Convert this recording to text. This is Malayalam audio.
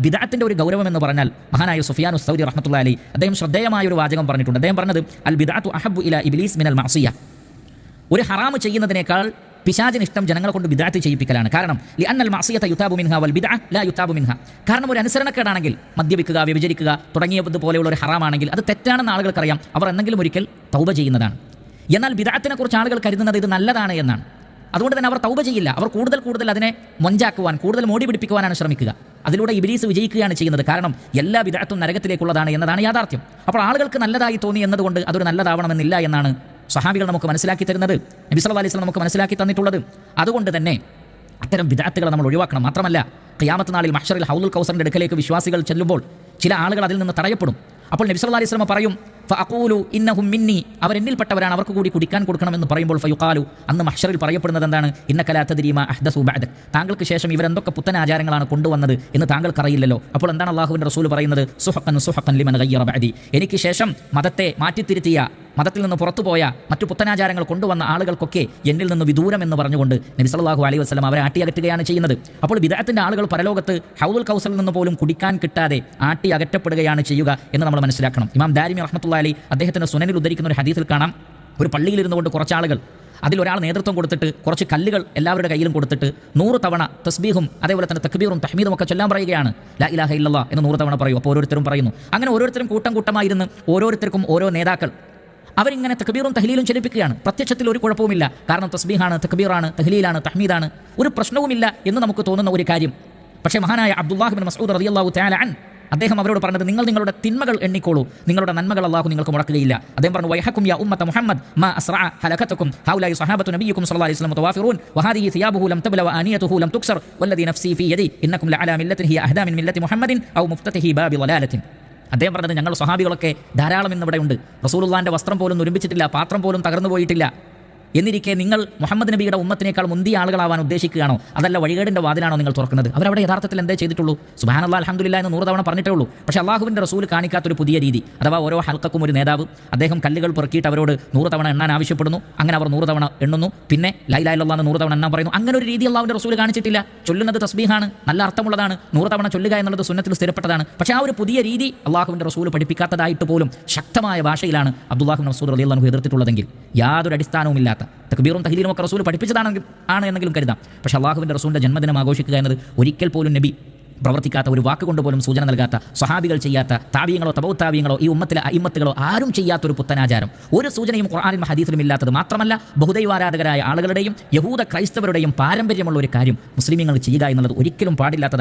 ബിദാത്തിന്റെ ഒരു ഗൗരവം എന്ന് പറഞ്ഞാൽ മഹാനായ സുഫിയാനു സൗദി റഹ്മത്തുള്ള അലി അദ്ദേഹം ശ്രദ്ധേയമായ ഒരു വാചകം പറഞ്ഞിട്ടുണ്ട്. അദ്ദേഹം പറഞ്ഞത് അൽ ബിദാത്തു അഹബു ഇല ഇബിലീസ് മിനൽ മാസിയ ഒരു ഹറാമ് ചെയ്യുന്നതിനേക്കാൾ പിശാചിന് ഇഷ്ടം ജനങ്ങളെ കൊണ്ട് ബിദാത്ത് ചെയ്യിപ്പിക്കലാണ്. കാരണം ലി അന്നൽ മാസിയത്ത യുതാബു മിൻഹ വൽ ബിദ ലാ യുതാബു മിൻഹ. കാരണം ഒരു അനുസരണക്കേടാണെങ്കിൽ മദ്യപിക്കുക വ്യഭിചരിക്കുക തുടങ്ങിയത് പോലെയുള്ള ഒരു ഹറാമാണെങ്കിൽ അത് തെറ്റാണെന്ന് ആളുകൾക്കറിയാം. അവർ എന്തെങ്കിലും ഒരിക്കൽ തൗബ ചെയ്യുന്നതാണ്. എന്നാൽ ബിദാത്തിനെക്കുറിച്ച് ആളുകൾ കരുതുന്നത് ഇത് നല്ലതാണ് എന്നാണ്. അതുകൊണ്ട് തന്നെ അവർ തൗബ ചെയ്യില്ല. അവർ കൂടുതൽ കൂടുതൽ അതിനെ മൊഞ്ചാക്കുവാൻ കൂടുതൽ മോടി പിടിപ്പിക്കുവാനാണ് ശ്രമിക്കുക. അതിലൂടെ ഇബിലീസ് വിജയിക്കുകയാണ് ചെയ്യുന്നത്. കാരണം എല്ലാ വിദഗ്ധത്തും നരകത്തിലേക്കുള്ളതാണ് എന്നതാണ് യാഥാർത്ഥ്യം. അപ്പോൾ ആളുകൾക്ക് നല്ലതായി തോന്നി എന്നതുകൊണ്ട് അതൊരു നല്ലതാവണമെന്നില്ല എന്നാണ് സഹാബികൾ നമുക്ക് മനസ്സിലാക്കി തരുന്നത്. നബി സല്ലല്ലാഹു അലൈഹി വസല്ലം നമുക്ക് മനസ്സിലാക്കി തന്നിട്ടുള്ളത്. അതുകൊണ്ട് തന്നെ അത്തരം വിദഗ്ധകൾ നമ്മൾ ഒഴിവാക്കണം. മാത്രമല്ല ക്യാമത്ത് നാളിൽ മഹ്ഷറിൽ ഹൗദുൽ കൗസറിന്റെ അടുക്കലേക്ക് വിശ്വാസികൾ ചെല്ലുമ്പോൾ ചില ആളുകൾ അതിൽ നിന്ന് തടയപ്പെടും. അപ്പോൾ നബി സല്ലല്ലാഹു അലൈഹി വസല്ലം പറയും ഫഅഖൂലു ഇന്നഹും മിന്നി. അവർ എന്നിൽപ്പെട്ടവരാണ് അവർക്ക് കൂടി കുടിക്കാൻ കൊടുക്കണമെന്ന് പറയുമ്പോൾ ഫയുഖാലു അന്ന് മഹ്ഷറിൽ പറയപ്പെടുന്നത് എന്താണ്? ഇന്നക്കലാ തദ്രീമ അഹ്ദസു ബഅദ് താങ്കൾക്ക് ശേഷം ഇവരെന്തൊക്കെ പുത്തൻ ആചാരങ്ങളാണ് കൊണ്ടുവന്നത് എന്ന് താങ്കൾക്ക് അറിയില്ലല്ലോ അപ്പോൾ എന്താണ് അള്ളാഹുവിന്റെ റസൂൽ പറയുന്നത്? സുഹക്കൻ സുഹക്കൻ ലിമൻ ഗയ്യറ ബഅദി. എനിക്ക് ശേഷം മതത്തെ മാറ്റിത്തിരുത്തിയ മതത്തിൽ നിന്ന് പുറത്തുപോയ മറ്റു പുത്തനാചാരങ്ങൾ കൊണ്ടുവന്ന ആളുകൾക്കൊക്കെ എന്നിൽ നിന്ന് വിദൂരം എന്ന് പറഞ്ഞുകൊണ്ട് നബി സല്ലല്ലാഹു അലൈഹി വസല്ലം അവരെ ആട്ടിയകറ്റുകയാണ് ചെയ്യുന്നത്. അപ്പോൾ വിദഗ്ധത്തിന്റെ ആളുകൾ പരലോകത്ത് ഹൗദുൽ കൗസലിൽ നിന്ന് പോലും കുടിക്കാൻ കിട്ടാതെ ആട്ടി അകറ്റപ്പെടുകയാണ് ചെയ്യുക എന്ന് നമ്മൾ മനസ്സിലാക്കണം. ഇമാം ദാരിമി റഹ്മത്തുള്ള അലി അദ്ദേഹത്തിന്റെ സുനനിൽ ഉദ്ധരിക്കുന്ന ഒരു ഹദീസിൽ കാണാം. ഒരു പള്ളിയിലിരുന്നു കൊണ്ട് കുറച്ച് ആളുകൾ അതിലൊരാൾ നേതൃത്വം കൊടുത്തിട്ട് കുറച്ച് കല്ലുകൾ എല്ലാവരുടെ കയ്യിലും കൊടുത്തിട്ട് നൂറ് തവണ തസ്ബീഹും അതേപോലെ തന്നെ തക്ബീറും തഹ്മീദും ഒക്കെ ചൊല്ലാൻ പറയുകയാണ്. ലാ ഇലാഹ ഇല്ലല്ലാ എന്ന് നൂറ് തവണ പറയും. അപ്പോൾ ഓരോരുത്തരും പറയുന്നു. അങ്ങനെ ഓരോരുത്തരും കൂട്ടം കൂട്ടമായിരുന്ന് ഓരോരുത്തർക്കും ഓരോ നേതാക്കൾ. അവരിങ്ങനെ തക്ബീറും തഹ്ലീലും ചലിപ്പിക്കുകയാണ് പ്രത്യക്ഷത്തിൽ ഒരു കുഴപ്പവുമില്ല. കാരണം തസ്ബീഹാണ് തക്ബീറാണ് തഹ്ലീലാണ് തഹ്മീദാണ്. ഒരു പ്രശ്നവുമില്ല എന്ന് നമുക്ക് തോന്നുന്ന ഒരു കാര്യം. പക്ഷേ മഹാനായ അബ്ദുല്ലാഹിബിൻ മസൂദ് തആല അൻ അദ്ദേഹം അവരോട് പറഞ്ഞത് നിങ്ങൾ നിങ്ങളുടെ തിന്മകൾ എണ്ണിക്കോളൂ. നിങ്ങളുടെ നന്മകൾ അള്ളാഹു നിങ്ങൾക്ക് മുടക്കുകയില്ല. അദ്ദേഹം പറഞ്ഞു വൈഹക്കും യാ ഉമ്മത്ത മുഹമ്മദ് മാ അസ്റഅ ഹലകതക്കും ഹൗലായി സ്വഹാബത്തു നബിയുക്കും സ്വല്ലല്ലാഹു അലൈഹി വസല്ലം തവാഫിറൂൻ വഹാദിഹി സിയാബുഹു ലം തബ്ല വആനിയതുഹു ലം തുക്സർ. വല്ലദി നഫ്സി ഫീ യദി. ഇന്നക്കും ലഅലാ മില്ലത്തിൻ ഹിയ അഹ്ദാ മിൻ മില്ലത്തി മുഹമ്മദിൻ ഔ മുഫ്തതിഹി ബാബി വലാലത്തിൻ. അദ്ദേഹം പറഞ്ഞത് ഞങ്ങൾ സ്വഹാബികളൊക്കെ ധാരാളം ഇന്നിവിടെ ഉണ്ട്. റസൂലുള്ളാന്റെ വസ്ത്രം പോലും ഒരുമിച്ചിട്ടില്ല പാത്രം പോലും തകർന്നു പോയിട്ടില്ല എന്നിരിക്കെ നിങ്ങൾ മുഹമ്മദ് നബിയുടെ ഉമ്മത്തിനേക്കാൾ മുന്തിയ ആളുകളാവാൻ ഉദ്ദേശിക്കുകയാണോ? അതല്ല വഴികേടിന്റെ വാതിലാണോ നിങ്ങൾ തുറക്കുന്നത്? അവരവിടെ യഥാർത്ഥത്തിൽ എന്തേ ചെയ്തിട്ടുള്ളൂ? സുബാനല്ലാ അലഹമുല്ല എന്ന് നൂറ് തവണ പറഞ്ഞിട്ടേ ഉള്ളൂ പക്ഷേ അള്ളാഹുവിന്റെ റസൂൽ കാണിക്കാത്തൊരു പുതിയ രീതി. അഥവാ ഓരോ ഹൽക്കക്കും ഒരു നേതാവ് അദ്ദേഹം കല്ലുകൾ പുറക്കിയിട്ട് അവരോട് നൂറ് തവണ എണ്ണാൻ ആവശ്യപ്പെടുന്നു. അങ്ങനെ അവർ നൂറ് തവണ എണ്ണുന്നു. പിന്നെ ലൈലായില്ലെന്ന് നൂറ് തവണ എണ്ണാൻ പറയുന്നു. അങ്ങനെ ഒരു രീതി അള്ളാഹുവിന്റെ റസൂൽ കാണിച്ചിട്ടില്ല. ചൊല്ലുന്നത് തസ്ബീഹാണ്. നല്ല അർത്ഥമുള്ളതാണ്. നൂറ് തവണ ചൊല്ലുക എന്നുള്ളത് സുന്നത്തിൽ സ്ഥിരപ്പെട്ടതാണ്. പക്ഷേ ആ ഒരു പുതിയ രീതി അള്ളാഹുവിന്റെ റസൂൽ പഠിപ്പിക്കാത്തതായിട്ട് പോലും ശക്തമായ ഭാഷയിലാണ് അബ്ദുല്ലാഹു അലി അള്ളാഹു എതിർത്തിട്ടുള്ളതെങ്കിൽ യാതൊരു അടിസ്ഥാനവുമില്ലാത്ത തക്ബീറും തഹീലും ഒക്കെ റസൂൽ പഠിപ്പിച്ചതാണെങ്കിൽ ആണ് എന്നെങ്കിലും കരുതാം. പക്ഷേ അള്ളാഹുവിന്റെ റസൂലിന്റെ ജന്മദിനം ആഘോഷിക്കുക എന്നത് ഒരിക്കൽ പോലും നബി പ്രവർത്തിക്കാത്ത ഒരു വാക്ക് കൊണ്ട് പോലും സൂചന നൽകാത്ത സ്വഹാബികൾ ചെയ്യാത്ത താവ്യങ്ങളോ തപൗത്താവ്യങ്ങളോ ഈ ഉമ്മത്തിലെ അയിമത്തുകളോ ആരും ചെയ്യാത്ത ഒരു പുത്തനാചാരം. ഒരു സൂചനയും ഖുർആാനും ഹദീസിലും ഇല്ലാത്തത് മാത്രമല്ല ബഹുദൈവാരാധകരായ ആളുകളുടെയും യഹൂദ ക്രൈസ്തവരുടെയും പാരമ്പര്യമുള്ള ഒരു കാര്യം മുസ്ലിമീങ്ങൾ ചെയ്യുക എന്നുള്ളത് ഒരിക്കലും പാടില്ലാത്തതാണ്.